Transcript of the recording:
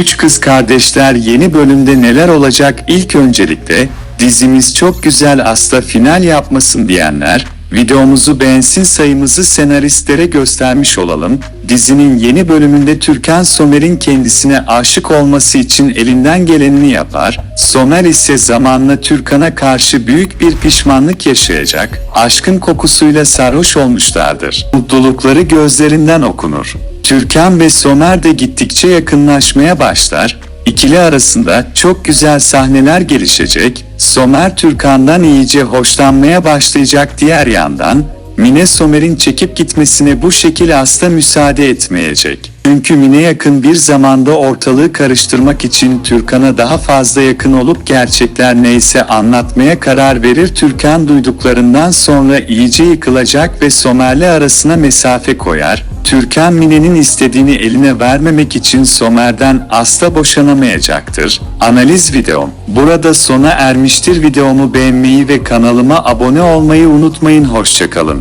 Üç Kız Kardeşler yeni bölümde neler olacak ilk öncelikle dizimiz çok güzel asla final yapmasın diyenler videomuzu beğensin sayımızı senaristlere göstermiş olalım. Dizinin yeni bölümünde Türkan Somer'in kendisine aşık olması için elinden gelenini yapar. Somer ise zamanla Türkan'a karşı büyük bir pişmanlık yaşayacak. Aşkın kokusuyla sarhoş olmuşlardır. Mutlulukları gözlerinden okunur. Türkan ve Somer de gittikçe yakınlaşmaya başlar. İkili arasında çok güzel sahneler gelişecek. Somer Türkan'dan iyice hoşlanmaya başlayacak diğer yandan. Mine Somer'in çekip gitmesine bu şekil asla müsaade etmeyecek. Çünkü Mine yakın bir zamanda ortalığı karıştırmak için Türkan'a daha fazla yakın olup gerçekler neyse anlatmaya karar verir. Türkan duyduklarından sonra iyice yıkılacak ve Somer'le arasına mesafe koyar. Türkan Mine'nin istediğini eline vermemek için Somer'den asla boşanamayacaktır. Analiz videom burada sona ermiştir. Videomu beğenmeyi ve kanalıma abone olmayı unutmayın. Hoşçakalın.